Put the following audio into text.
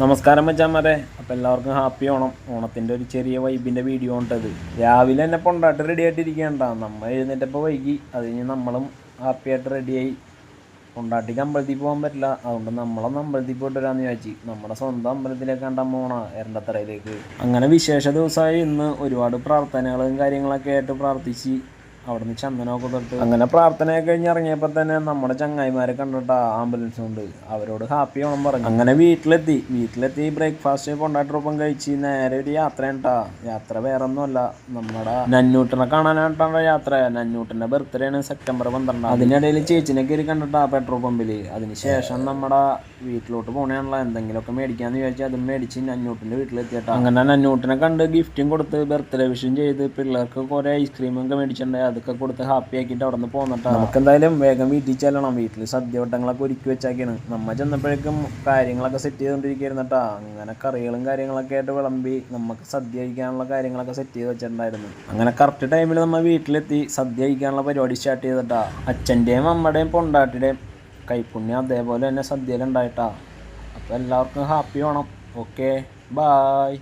നമസ്കാരം മച്ചാമാരെ. അപ്പം എല്ലാവർക്കും ഹാപ്പി ഓണം. ഓണത്തിന്റെ ഒരു ചെറിയ വൈബിന്റെ വീഡിയോ ഉണ്ടത് രാവിലെ തന്നെ പൊണ്ടാട്ട് റെഡി ആയിട്ടിരിക്കേണ്ട നമ്മൾ എഴുന്നേറ്റപ്പോൾ വൈകി. അത് കഴിഞ്ഞ് നമ്മളും ഹാപ്പി ആയിട്ട് റെഡിയായി പൊണ്ടാട്ടിക്ക് അമ്പലത്തിൽ പോകാൻ പറ്റില്ല. അതുകൊണ്ട് നമ്മളൊന്ന് അമ്പലത്തിൽ പോയിട്ട് വരാമെന്ന് വിചാരിച്ചു. നമ്മുടെ സ്വന്തം അമ്പലത്തിലേക്ക് കണ്ട മോണ എരണ്ടത്തറയിലേക്ക്. അങ്ങനെ വിശേഷ ദിവസമായി ഇന്ന് ഒരുപാട് പ്രാർത്ഥനകളും കാര്യങ്ങളൊക്കെ ആയിട്ട് പ്രാർത്ഥിച്ച് അവിടുന്ന് ചന്ദനമൊക്കെ തൊട്ട് അങ്ങനെ പ്രാർത്ഥനയൊക്കെ കഴിഞ്ഞ് ഇറങ്ങിയപ്പോൾ തന്നെ നമ്മുടെ ചങ്ങായിമാരെ കണ്ടിട്ട് ആംബുലൻസ് കൊണ്ട്. അവരോട് ഹാപ്പി ഓണം പറഞ്ഞു. അങ്ങനെ വീട്ടിലെത്തി. വീട്ടിലെത്തി ബ്രേക്ക്ഫാസ്റ്റ് കൊണ്ടാട്ടൊപ്പം കഴിച്ച് നേരെ ഒരു യാത്ര ഉണ്ടാ യാത്ര വേറെ ഒന്നുമല്ല നമ്മുടെ നന്നൂട്ടിനെ കാണാനായിട്ടാണ് യാത്ര. നന്നൂട്ടിന്റെ ബർത്ത്ഡേ ആണ് സെപ്റ്റംബർ പന്ത്രണ്ട് അതിനിടയിൽ ചേച്ചിനെ കയറി കണ്ടിട്ടാ പെട്രോൾ പമ്പിൽ അതിനുശേഷം നമ്മുടെ വീട്ടിലോട്ട് പോണേണല്ലോ എന്തെങ്കിലുമൊക്കെ മേടിക്കാന്ന് വിചാരിച്ചാൽ അതും മേടിച്ച് നന്നൂട്ടിന്റെ വീട്ടിലെത്തിയിട്ടാ. അങ്ങനെ നന്നൂട്ടിനെ കണ്ട് ഗിഫ്റ്റും കൊടുത്ത് ബർത്ത്ഡേ വിഷയം ചെയ്ത് പിള്ളേർക്ക് കുറേ ഐസ്ക്രീമൊക്കെ മേടിച്ചിട്ടുണ്ടായി. അതൊക്കെ കൊടുത്ത് ഹാപ്പി ആക്കിയിട്ട് അവിടെ നിന്ന് പോന്നിട്ടാ. നമുക്ക് എന്തായാലും വേഗം വീട്ടിൽ ചെല്ലണം. വീട്ടിൽ സദ്യവട്ടങ്ങളൊക്കെ ഒരുക്കി വെച്ചാക്കിയാണ് നമ്മ ചെന്നപ്പോഴേക്കും കാര്യങ്ങളൊക്കെ സെറ്റ് ചെയ്തുകൊണ്ടിരിക്കുകയായിരുന്നട്ടാ അങ്ങനെ കറികളും കാര്യങ്ങളൊക്കെ ആയിട്ട് വിളമ്പി നമുക്ക് സദ്യ കഴിക്കാനുള്ള കാര്യങ്ങളൊക്കെ സെറ്റ് ചെയ്ത് വെച്ചിട്ടുണ്ടായിരുന്നു. അങ്ങനെ കറക്റ്റ് ടൈമിൽ നമ്മൾ വീട്ടിലെത്തി സദ്യ കഴിക്കാനുള്ള പരിപാടി സ്റ്റാർട്ട് ചെയ്തിട്ടാ അച്ഛന്റെയും അമ്മയുടെയും പൊണ്ടാട്ടിയുടെയും കൈപ്പുണ്യം അതേപോലെ തന്നെ സദ്യയിലുണ്ടായിട്ടാ അപ്പോൾ എല്ലാവർക്കും ഹാപ്പി വേണം ഓക്കെ ബായ്